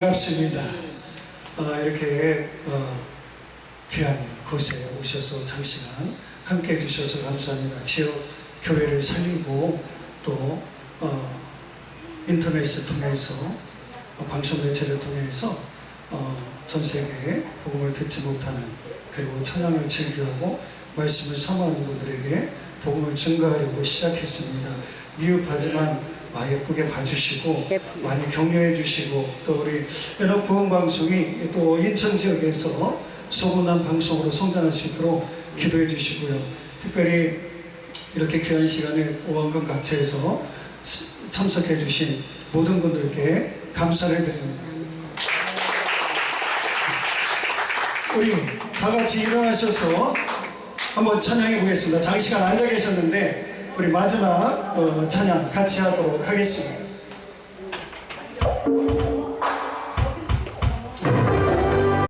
반갑습니다. 어, 이렇게 어, 귀한 곳에 오셔서 장시간 함께 해주셔서 감사합니다. 지역 교회를 살리고 또 어, 인터넷을 통해서 어, 방송 매체를 통해서 어, 전 세계에 복음을 듣지 못하는 그리고 찬양을 즐겨하고 말씀을 사모하는 분들에게 복음을 증거하려고 시작했습니다. 미흡하지만 아, 예쁘게 봐주시고 예쁘게. 많이 격려해 주시고 또 우리 연합 구원 방송이 또 인천 지역에서 소문난 방송으로 성장할 수 있도록 기도해 주시고요. 특별히 이렇게 귀한 시간에 오한강 각처에서 참석해 주신 모든 분들께 감사를 드립니다. 우리 다 같이 일어나셔서 한번 찬양해 보겠습니다. 장시간 앉아 계셨는데 우리 마지막 어, 찬양 같이 하도록 하겠습니다.